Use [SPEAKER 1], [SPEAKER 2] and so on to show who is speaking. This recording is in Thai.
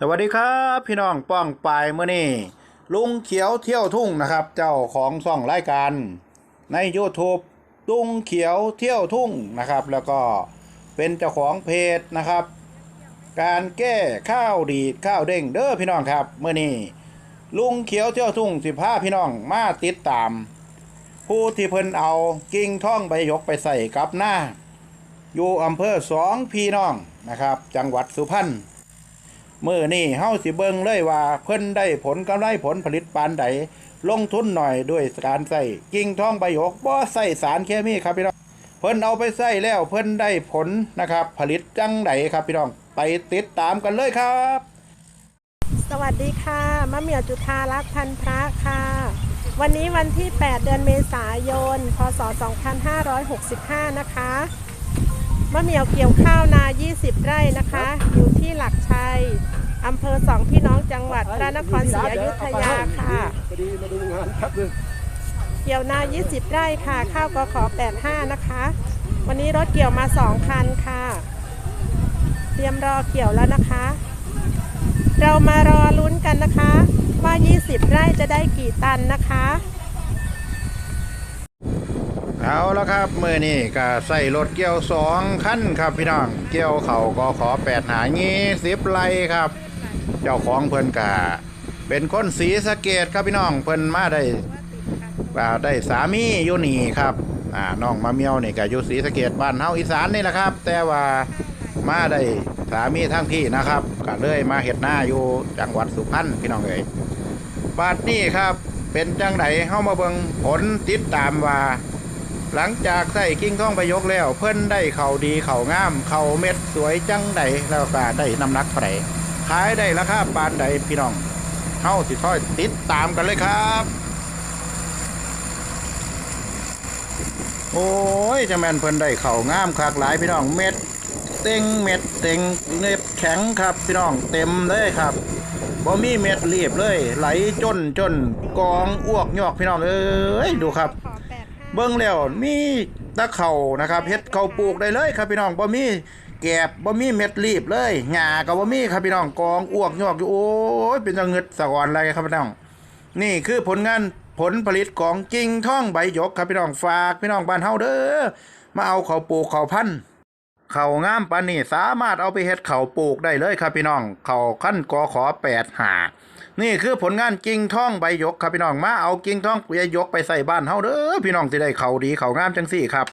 [SPEAKER 1] สวัสดีครับพี่น้องป้องปายเมื่อนี้ลุงเขียวเที่ยวทุ่งนะครับ เจ้าของซ่องรายการใน YouTube ลุงเขียวเที่ยวทุ่งนะครับ แล้วก็เป็นเจ้าของเพจนะครับ การแก้ข้าวดีดข้าวเด้งเด้อพี่น้องครับเมื่อนี้ลุงเขียวเที่ยวทุ่งสิบห้าพี่น้องมาติดตาม ผู้ที่เพิ่นเอากิ่งท่องใบยกไปใส่กับหน้า อยู่อำเภอสองพี่น้องนะครับ จังหวัดสุพรรณ มื่อนี่เฮาสิเบิ่งเลยว่า เพิ่นได้ผลกำไรผลผลิตปานใดลงทุนหน่อยด้วยการใส่กิ่งทองใบหยกบ่ใส่สารเคมีครับพี่น้องเพิ่นเอาไปใส่แล้วเพิ่นได้ผลนะครับ ผลิตจังไดครับพี่น้องไปติดตามกันเลยครับ
[SPEAKER 2] สวัสดีค่ะมะเหมี่ยวจุธารักษ์พันพระค่ะ วันนี้วันที่ 8 เดือนเมษายน พศ 2565 นะคะ มะเหมี่ยวเกี่ยวข้าวนา 20 ไร่นะคะ อยู่ที่หลักชัยอำเภอสองพี่น้องจังหวัดพระนครศรีอยุธยาค่ะ
[SPEAKER 3] พอดีมาดูงานแป๊บนึง
[SPEAKER 2] เกี่ยวนา 20 ไร่ค่ะ ข้าวกขอ85 นะคะ วันนี้รถเกี่ยวมา 2 คันค่ะ เตรียมรอเกี่ยวแล้วนะคะ เรามารอลุ้นกันนะคะ ว่า 20 ไร่จะได้กี่ตันนะคะ
[SPEAKER 1] เอาแล้วครับมือนี่ก็ใส่รถเกี่ยวสองคันครับพี่น้องเกี่ยวเขาก็ขอแปดหางี้สิบไร่ครับ เจ้าของเพิ่นกะเป็นคนสีสะเกตครับพี่น้องเพิ่นมาได้อ่าได้สามีอยู่นี่ครับอ่าน้องมาเมียวนี่ก็อยู่สีสะเกตบ้านเฮาอีสานนี่แหละครับ แต่ว่ามาได้สามีทั้งที่นะครับก็เลยมาเฮ็ดหน้าอยู่จังหวัดสุพรรณพี่น้องเอ๋ยบาดนี้ครับเป็นจังไดเฮามาเบิงผลติดตามว่า หลังจากใส่กิ้งท่องไปยกแล้ว เพิ่นได้เข่าดีเข่างาม เข่าเม็ดสวยจังใดแล้วก็ได้น้ำหนักไหร่ขายได้ราคาปานใดพี่น้องเฮาสิค่อยติดตามกันเลยครับ โอ้ยจะแม่นเพิ่นได้เข่างามคักหลายพี่น้องเม็ดเต็งเม็ดเต็งเน็บแข็งครับพี่น้องเต็มเลยครับบ่มีเม็ดรีบเลย ไหลจนจนกองอ้วกยอกพี่น้องเอ้ยดูครับ เบิ่งแล้วมีตะเข่านะครับเฮ็ดเข้าปลูกได้เลยครับพี่น้องบ่มีแกบบ่มีเม็ดรีบเลยหญ้าก็บ่มีครับพี่น้องกองอ้วกยอกอยู่โอ้ยเป็นจังเงึดสะกอนอะไรครับพี่น้อง นี่คือผลงานผลผลิตของกิ่งท่องใบหยกครับพี่น้องฝากพี่น้องบ้านเฮาเด้อมาเอาเขาปลูกเขาพันธุ์เขางามปานนี้สามารถเอาไปเฮ็ดเขาปลูกได้เลยครับพี่น้องเขาขั้นกอขอแปดหา นี่คือผลงานกิ่งท่องใบยกครับพี่น้องมาเอากิ่งท่องใบยกไปใส่บ้านเฮาเด้อพี่น้องสิได้เขาดีเขางามจังสี่ครับ